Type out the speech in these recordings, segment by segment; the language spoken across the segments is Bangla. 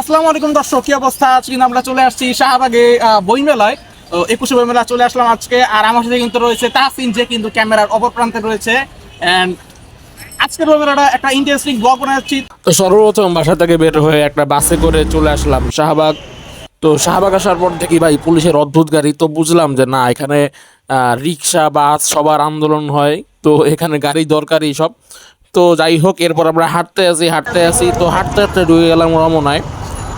আসসালামু আলাইকুম দর্শক, কি অবস্থা? আজকে আমরা চলে আসছি শাহবাগে বইমেলায়। একুশে বইমেলা চলে আসলাম আজকে, আর আমার সাথে কিন্তু রয়েছে তাহসিন, যে কিন্তু ক্যামেরার অপর প্রান্তে রয়েছে। এন্ড আজকের বইমেলাটা একটা ইন্টারেস্টিং ব্লগ বানাচ্ছি। তো সর্বপ্রথম বাসা থেকে বের হয়ে একটা বাসে করে চলে আসলাম শাহবাগ। তো শাহবাগ আসার পর দেখি ভাই, পুলিশের অদ্ভুত গাড়ি। তো বুঝলাম যে না, এখানে রিক্সা, বাস সবার আন্দোলন হয়। তো এখানে গাড়ি দরকারি সব। তো যাই হোক, এরপর আমরা হাঁটতে আসি হাঁটতে আসি তো হাঁটতে হাঁটতে ঢুকে গেলাম রমনায়।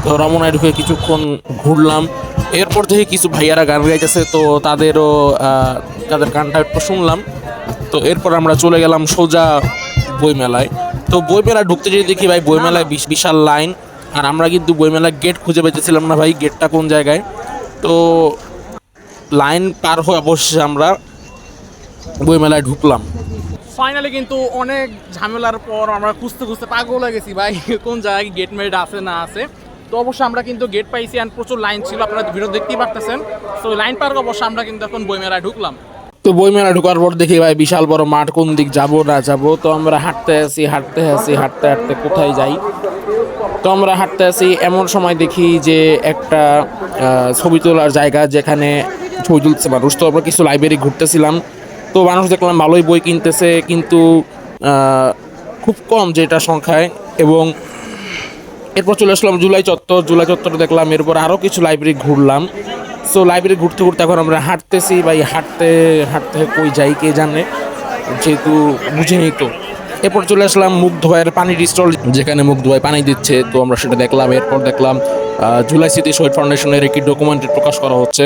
তো রমনায় ঢুকে কিছুক্ষণ ঘুরলাম। এরপর থেকে কিছু ভাইয়ারা গান গাইতেছে, তো তাদেরও তাদের গানটা একটু শুনলাম। তো এরপর আমরা চলে গেলাম সোজা বইমেলায়। তো বইমেলায় ঢুকতে যেয়ে দেখি ভাই, বইমেলায় বিশ- বিশাল লাইন। আর আমরা কিন্তু বইমেলায় গেট খুঁজে পেতেছিলাম না ভাই, গেটটা কোন জায়গায়। তো লাইন পার হয়ে অবশ্যই আমরা বইমেলায় ঢুকলাম। ফাইনালি কিন্তু অনেক ঝামেলার পর আমরা খুঁজতে খুঁজতে পাগল হয়ে গেছি ভাই, কোন জায়গায় গেট মেড আছে না আছে। তো অবশ্যই আমরা কিন্তু গেট পাইছি আর প্রচুর লাইন ছিল, আপনারা ভিডিও দেখতেই পারতেছেন। তো লাইন পার করে অবশ্যই আমরা কিন্তু এখন বইমেলায় ঢুকলাম। তো বইমেলা ঢোকার পর দেখি ভাই বিশাল বড় মাঠ, কোন দিক যাব, না যাব। তো আমরা হাঁটতে আসি হাঁটতে আসি, হাঁটতে হাঁটতে কোথায় যাই। তো আমরা হাঁটতে আসি, এমন সময় দেখি যে একটা ছবি তোলার জায়গা যেখানে ছবি তুলছে মানুষ। তো আমরা কিছু লাইব্রেরি ঘুরতেছিলাম। তো মানুষ দেখলাম ভালোই বই কিনতেছে, কিন্তু খুব কম যেটা সংখ্যায়। এবং এরপর চলে আসলাম জুলাই চত্বর। জুলাই চত্বর দেখলাম এরপর আরও কিছু লাইব্রেরি ঘুরলাম। সো লাইব্রেরি ঘুরতে ঘুরতে এখন আমরা হাঁটতেছি। ভাই, হাঁটতে হাঁটতে কই যাই কে জানে? যেহেতু বুঝে তো। এরপর চলে আসলাম মুখ ভাইয়ের পানির স্টল যেখানে মুখ ভাই পানি দিচ্ছে। তো আমরা সেটা দেখলাম, এরপর দেখলাম জুলাই স্মৃতি শহীদ ফাউন্ডেশনের একটি ডকুমেন্টারি প্রকাশ করা হচ্ছে।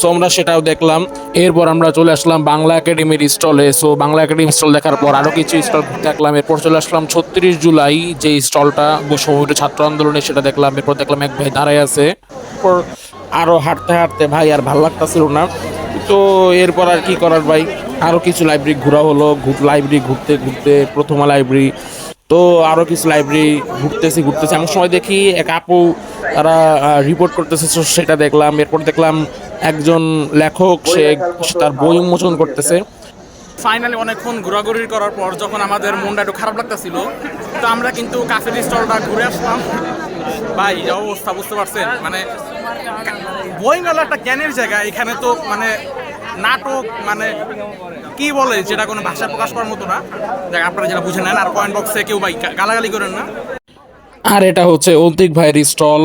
সো আমরা সেটাও দেখলাম। এরপর আমরা চলে আসলাম বাংলা একাডেমির স্টলে সো বাংলা একাডেমি স্টল দেখার পর আরও কিছু স্টল দেখলাম এরপর চলে আসলাম ছত্রিশ জুলাই যে স্টলটা বৈষম্য ছাত্র আন্দোলনে সেটা দেখলাম। এরপর দেখলাম এক ভাই দাঁড়ায় আছে। আরও হাঁটতে হাঁটতে ভাই আর ভালো লাগতেছিল না। তো এরপর আর কি করার ভাই? আরও কিছু লাইব্রেরি ঘোরা হলো লাইব্রেরি ঘুরতে ঘুরতে প্রথমা লাইব্রেরি তো আরও কিছু লাইব্রেরি ঘুরতেছি ঘুরতেছি। এমন সময় দেখি, এক আপু, তারা রিপোর্ট করতেছে সেটা দেখলাম। এরপর দেখলাম একজন লেখক, সে তার বই উন্মোচন করতেছে। ফাইনালি অনেকক্ষণ ঘোরাঘুরি করার পর যখন আমাদের মনটা একটু খারাপ লাগতেছিল, তো আমরা কিন্তু কাফের স্টলটা ঘুরে আসলাম। ভাই অবস্থা, বুঝতে পারছেন? মানে বই মেলা একটা জ্ঞানের জায়গা। এখানে তো মানে নাটক মানে কি বলে, যেটা কোনো ভাষা প্রকাশ করার মতো না। দেখ আপনারা যেটা বুঝে নেন, আর কয়েন বক্সে কেউ ভাই গালাগালি করেন না। আর এটা হচ্ছে অন্তিক ভাইয়ের স্টল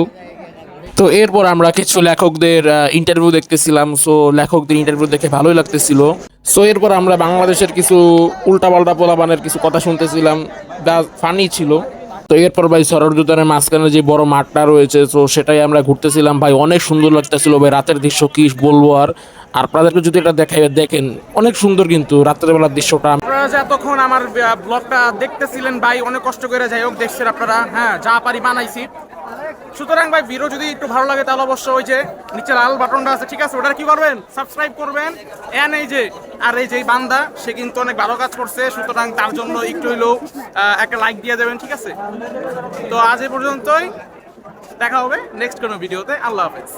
তো এরপর আমরা কিছু লেখকদের ইন্টারভিউ দেখতেছিলাম। সো লেখকদের ইন্টারভিউ দেখে ভালোই লাগতেছিল। সো এরপর আমরা বাংলাদেশের কিছু উল্টা উল্টাপাল্টা পোলাবানের কিছু কথা শুনতেছিলাম। যা ফানি ছিল। তো এরপর ভাই সরজুতানের মাঝখানে যে বড় মাঠটা রয়েছে, তো সেটাই আমরা ঘুরতেছিলাম। ভাই, অনেক সুন্দর লাগতেছিল ভাই, রাতের দৃশ্য কি বলব আর? আর আপনাদেরকে যদি এটা দেখাই, দেখেন, অনেক সুন্দর কিন্তু রাতের বেলার দৃশ্যটা এতক্ষণ আমার ব্লগটা দেখতেছিলেন, ভাই, অনেক কষ্ট করে যাই হোক, দেখছেন আপনারা। হ্যাঁ যা পারি বানাইছি। সুতরাং ভাই, ভিডিও যদি একটু ভালো লাগে, তাহলে অবশ্যই ওই যে নিচে লাল বাটনটা আছে, ঠিক আছে? ওটা কি করবেন? সাবস্ক্রাইব করবেন। এন এই যে, আর এই যে বান্দা, সে কিন্তু অনেক ভালো কাজ করছে, সুতরাং তার জন্য একটু হইলেও একটা লাইক দিয়ে দেবেন, ঠিক আছে? তো আজ এই পর্যন্তই। দেখা হবে নেক্সট কোনো ভিডিওতে আল্লাহ হাফেজ।